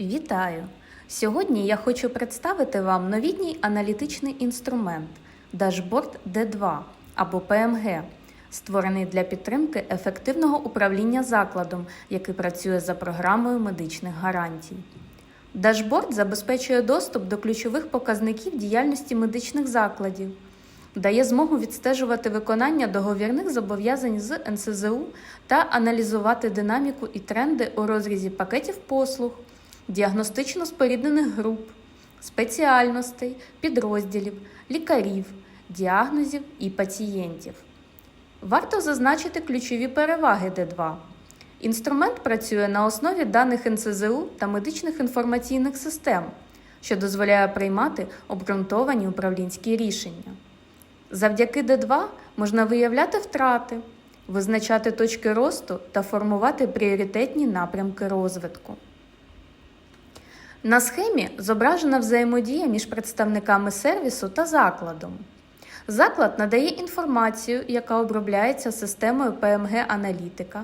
Вітаю! Сьогодні я хочу представити вам новітній аналітичний інструмент Dashboard D2 або PMG, створений для підтримки ефективного управління закладом, який працює за програмою медичних гарантій. Дашборд забезпечує доступ до ключових показників діяльності медичних закладів, дає змогу відстежувати виконання договірних зобов'язань з НСЗУ та аналізувати динаміку і тренди у розрізі пакетів послуг, діагностично споріднених груп, спеціальностей, підрозділів, лікарів, діагнозів і пацієнтів. Варто зазначити ключові переваги Д2. Інструмент працює на основі даних НСЗУ та медичних інформаційних систем, що дозволяє приймати обґрунтовані управлінські рішення. Завдяки Д2 можна виявляти втрати, визначати точки росту та формувати пріоритетні напрямки розвитку. На схемі зображена взаємодія між представниками сервісу та закладом. Заклад надає інформацію, яка обробляється системою PMG-аналітика,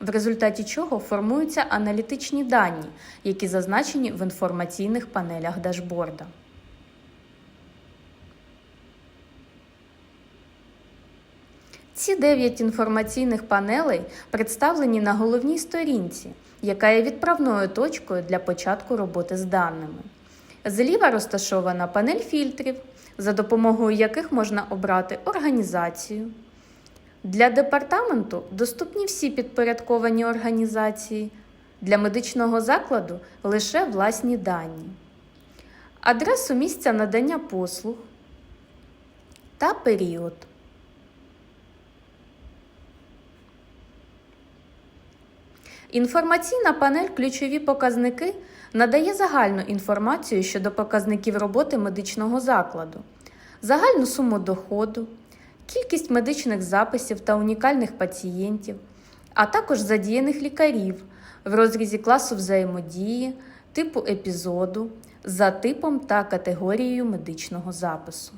в результаті чого формуються аналітичні дані, які зазначені в інформаційних панелях дашборда. Ці дев'ять інформаційних панелей представлені на головній сторінці, яка є відправною точкою для початку роботи з даними. Зліва розташована панель фільтрів, за допомогою яких можна обрати організацію. Для департаменту доступні всі підпорядковані організації, для медичного закладу лише власні дані, адресу місця надання послуг та період. Інформаційна панель Ключові показники надає загальну інформацію щодо показників роботи медичного закладу, загальну суму доходу, кількість медичних записів та унікальних пацієнтів, а також задіяних лікарів в розрізі класу взаємодії, типу епізоду, за типом та категорією медичного запису.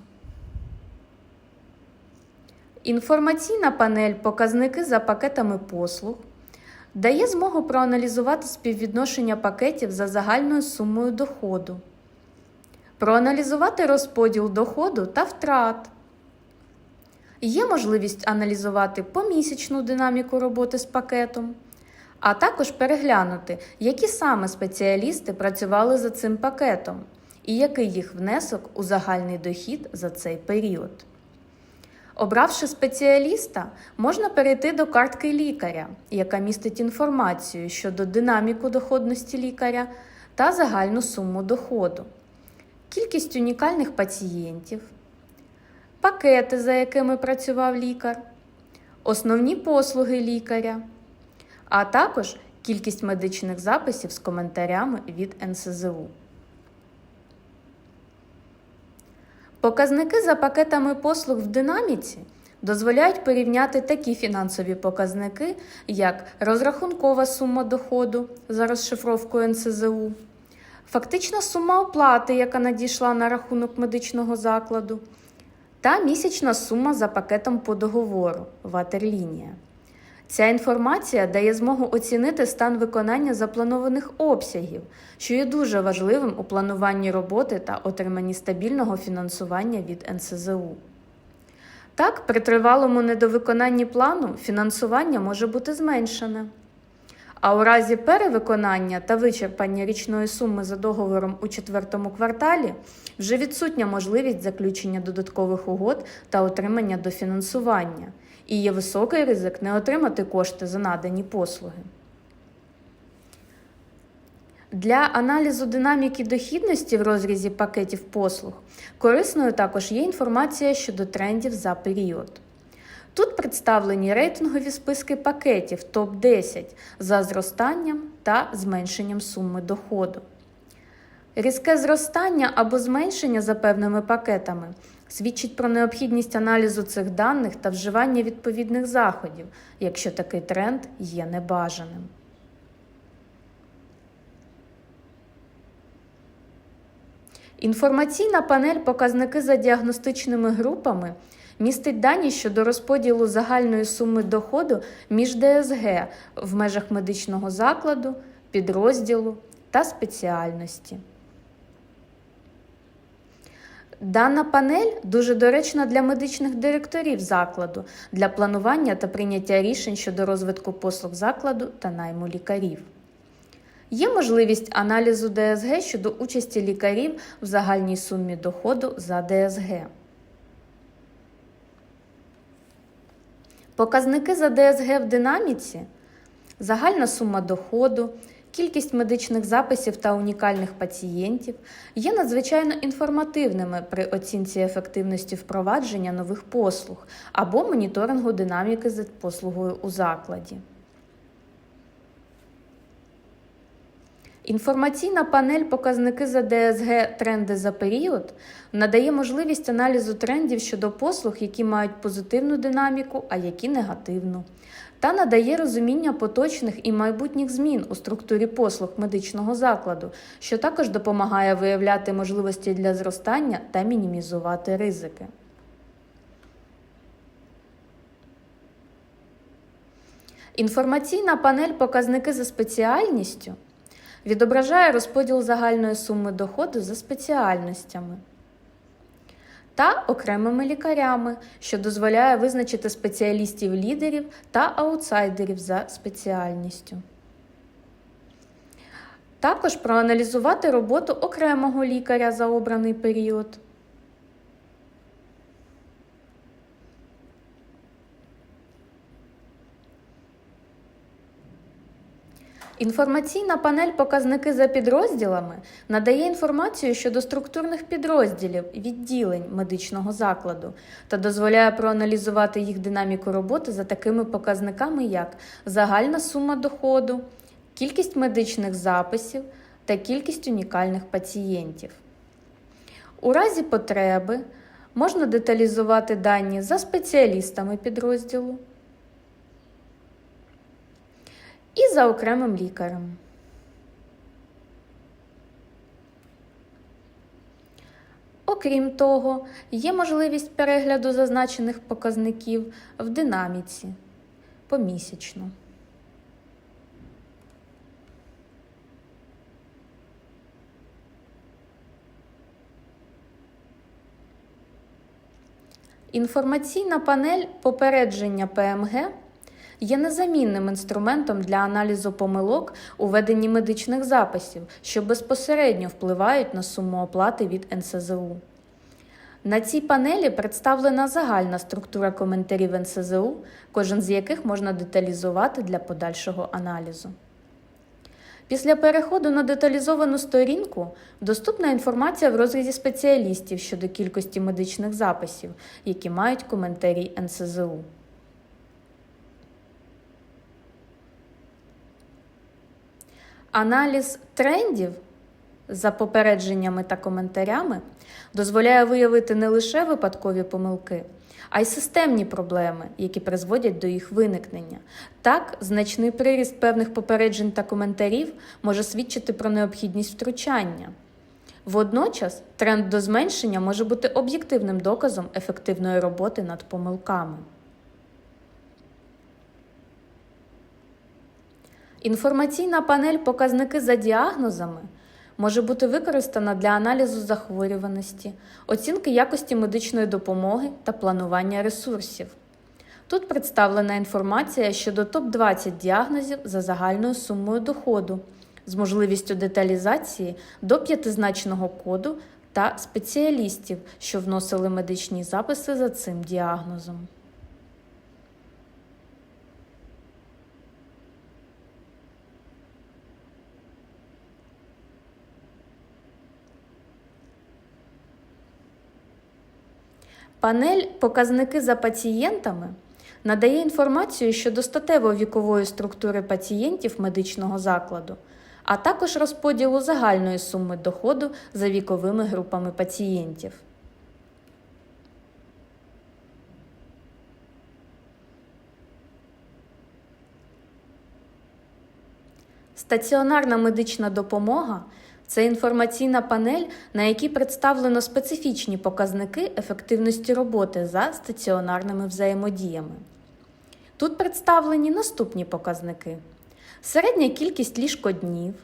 Інформаційна панель Показники за пакетами послуг дає змогу проаналізувати співвідношення пакетів за загальною сумою доходу, проаналізувати розподіл доходу та втрат. Є можливість аналізувати помісячну динаміку роботи з пакетом, а також переглянути, які саме спеціалісти працювали за цим пакетом і який їх внесок у загальний дохід за цей період. Обравши спеціаліста, можна перейти до картки лікаря, яка містить інформацію щодо динаміку доходності лікаря та загальну суму доходу, кількість унікальних пацієнтів, пакети, за якими працював лікар, основні послуги лікаря, а також кількість медичних записів з коментарями від НСЗУ. Показники за пакетами послуг в динаміці дозволяють порівняти такі фінансові показники, як розрахункова сума доходу за розшифровкою НСЗУ, фактична сума оплати, яка надійшла на рахунок медичного закладу, та місячна сума за пакетом по договору ватерлінія. Ця інформація дає змогу оцінити стан виконання запланованих обсягів, що є дуже важливим у плануванні роботи та отриманні стабільного фінансування від НСЗУ. Так, при тривалому недовиконанні плану фінансування може бути зменшене. А у разі перевиконання та вичерпання річної суми за договором у четвертому кварталі вже відсутня можливість заключення додаткових угод та отримання дофінансування, і є високий ризик не отримати кошти за надані послуги. Для аналізу динаміки дохідності в розрізі пакетів послуг корисною також є інформація щодо трендів за період. Тут представлені рейтингові списки пакетів топ-10 за зростанням та зменшенням суми доходу. Різке зростання або зменшення за певними пакетами свідчить про необхідність аналізу цих даних та вживання відповідних заходів, якщо такий тренд є небажаним. Інформаційна панель Показники за діагностичними групами містить дані щодо розподілу загальної суми доходу між ДСГ в межах медичного закладу, підрозділу, та спеціальності. Дана панель дуже доречна для медичних директорів закладу для планування та прийняття рішень щодо розвитку послуг закладу та найму лікарів. Є можливість аналізу ДСГ щодо участі лікарів в загальній сумі доходу за ДСГ. Показники за ДСГ в динаміці, загальна сума доходу, кількість медичних записів та унікальних пацієнтів є надзвичайно інформативними при оцінці ефективності впровадження нових послуг або моніторингу динаміки за послугою у закладі. Інформаційна панель Показники за ДСГ Тренди за період надає можливість аналізу трендів щодо послуг, які мають позитивну динаміку, а які негативну, та надає розуміння поточних і майбутніх змін у структурі послуг медичного закладу, що також допомагає виявляти можливості для зростання та мінімізувати ризики. Інформаційна панель Показники за спеціальністю відображає розподіл загальної суми доходу за спеціальностями та окремими лікарями, що дозволяє визначити спеціалістів-лідерів та аутсайдерів за спеціальністю. Також проаналізувати роботу окремого лікаря за обраний період. Інформаційна панель Показники за підрозділами надає інформацію щодо структурних підрозділів відділень медичного закладу та дозволяє проаналізувати їх динаміку роботи за такими показниками, як загальна сума доходу, кількість медичних записів та кількість унікальних пацієнтів. У разі потреби можна деталізувати дані за спеціалістами підрозділу. І за окремим лікарем. Окрім того, є можливість перегляду зазначених показників в динаміці помісячно. Інформаційна панель попередження ПМГ є незамінним інструментом для аналізу помилок у веденні медичних записів, що безпосередньо впливають на суму оплати від НСЗУ. На цій панелі представлена загальна структура коментарів НСЗУ, кожен з яких можна деталізувати для подальшого аналізу. Після переходу на деталізовану сторінку доступна інформація в розрізі спеціалістів щодо кількості медичних записів, які мають коментарі НСЗУ. Аналіз трендів за попередженнями та коментарями дозволяє виявити не лише випадкові помилки, а й системні проблеми, які призводять до їх виникнення. Так, значний приріст певних попереджень та коментарів може свідчити про необхідність втручання. Водночас, тренд до зменшення може бути об'єктивним доказом ефективної роботи над помилками. Інформаційна панель Показники за діагнозами може бути використана для аналізу захворюваності, оцінки якості медичної допомоги та планування ресурсів. Тут представлена інформація щодо топ-20 діагнозів за загальною сумою доходу з можливістю деталізації до п'ятизначного коду та спеціалістів, що вносили медичні записи за цим діагнозом. Панель Показники за пацієнтами надає інформацію щодо статево-вікової структури пацієнтів медичного закладу, а також розподілу загальної суми доходу за віковими групами пацієнтів. Стаціонарна медична допомога це інформаційна панель, на якій представлено специфічні показники ефективності роботи за стаціонарними взаємодіями. Тут представлені наступні показники: середня кількість ліжкоднів,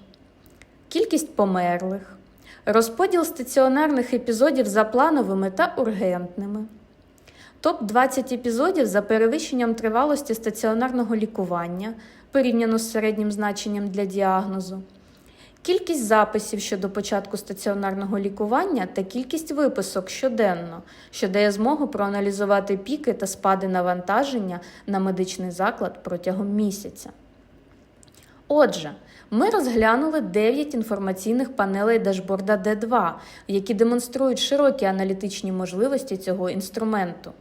кількість померлих, розподіл стаціонарних епізодів за плановими та ургентними, топ-20 епізодів за перевищенням тривалості стаціонарного лікування порівняно з середнім значенням для діагнозу, кількість записів щодо початку стаціонарного лікування та кількість виписок щоденно, що дає змогу проаналізувати піки та спади навантаження на медичний заклад протягом місяця. Отже, ми розглянули 9 інформаційних панелей дашборда D2, які демонструють широкі аналітичні можливості цього інструменту.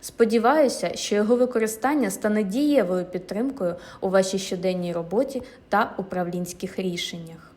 Сподіваюся, що його використання стане дієвою підтримкою у вашій щоденній роботі та управлінських рішеннях.